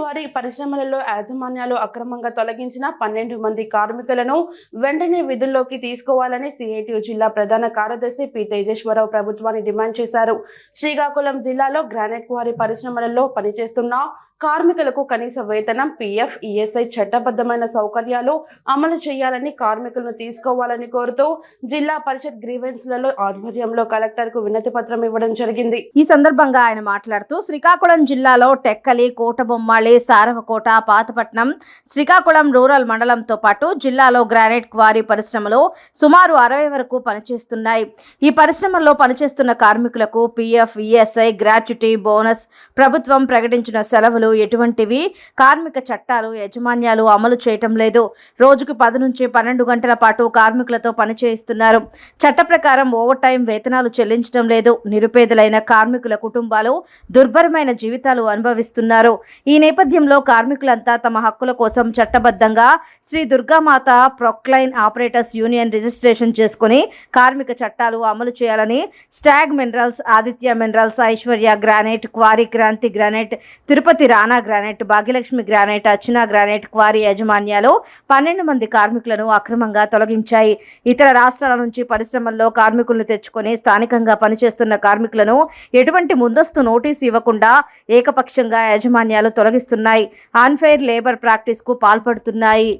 వారి పరిశ్రమలలో యాజమాన్యాలు అక్రమంగా తొలగించిన పన్నెండు మంది కార్మికులను వెంటనే విధుల్లోకి తీసుకోవాలని సిఐటియు జిల్లా ప్రధాన కార్యదర్శి పి తేజేశ్వరరావు ప్రభుత్వాన్ని డిమాండ్ చేశారు. శ్రీకాకుళం జిల్లాలో గ్రానైట్ క్వారీ పరిశ్రమలలో పనిచేస్తున్న కార్మికులకు కనీస వేతనం పిఎఫ్ ఈఎస్ఐ చట్టబద్ధమైన సౌకర్యాలు అమలు చేయాలని కార్మికులను తీసుకోవాలని కోరుతూ జిల్లా పరిషత్ గ్రీవెన్స్లలో ఆధ్వర్యంలో కలెక్టర్కు వినతి పత్రం ఇవ్వడం జరిగింది. ఈ సందర్భంగా ఆయన మాట్లాడుతూ శ్రీకాకుళం జిల్లాలో టెక్కలి కోటబొమ్మాళి సారవకోట పాతపట్నం శ్రీకాకుళం రూరల్ మండలంతో పాటు జిల్లాలో గ్రానైట్ క్వారీ పరిశ్రమలో సుమారు అరవై వరకు పనిచేస్తున్నాయి. ఈ పరిశ్రమల్లో పనిచేస్తున్న కార్మికులకు పిఎఫ్ ఈఎస్ఐ గ్రాట్యుటీ బోనస్ ప్రభుత్వం ప్రకటించిన సెలవులు ఎటువంటివి? కార్మిక చట్టాలు యాజమాన్యాలు అమలు చేయటం లేదు. రోజుకు పది నుంచి పన్నెండు గంటల పాటు కార్మికులతో పనిచేయిస్తున్నారు. చట్ట ప్రకారం ఓవర్ టైం వేతనాలు చెల్లించడం లేదు. నిరుపేదలైన కార్మికుల కుటుంబాలు దుర్భరమైన జీవితాలు అనుభవిస్తున్నారు. ఈ నేపథ్యంలో కార్మికులంతా తమ హక్కుల కోసం చట్టబద్ధంగా Sri Durgamata proclain operators union registration చేసుకుని కార్మిక చట్టాలు అమలు చేయాలని Stag minerals Aditya minerals Aishwarya granite quarry Kranti granite Tirupati Rana granite Bhagyalakshmi granite Archana granite quarry యాజమాన్యాలు పన్నెండు మంది కార్మికులను అక్రమంగా తొలగించాయి. ఇతర రాష్ట్రాల నుంచి పరిశ్రమల్లో కార్మికులను తెచ్చుకొని స్థానికంగా పనిచేస్తున్న కార్మికులను ఎటువంటి ముందస్తు నోటీసు ఇవ్వకుండా ఏకపక్షంగా యాజమాన్యాలు తొలగిస్తున్నాయి అన్ఫెయిర్ లేబర్ ప్రాక్టీస్కు పాల్పడుతున్నాయి.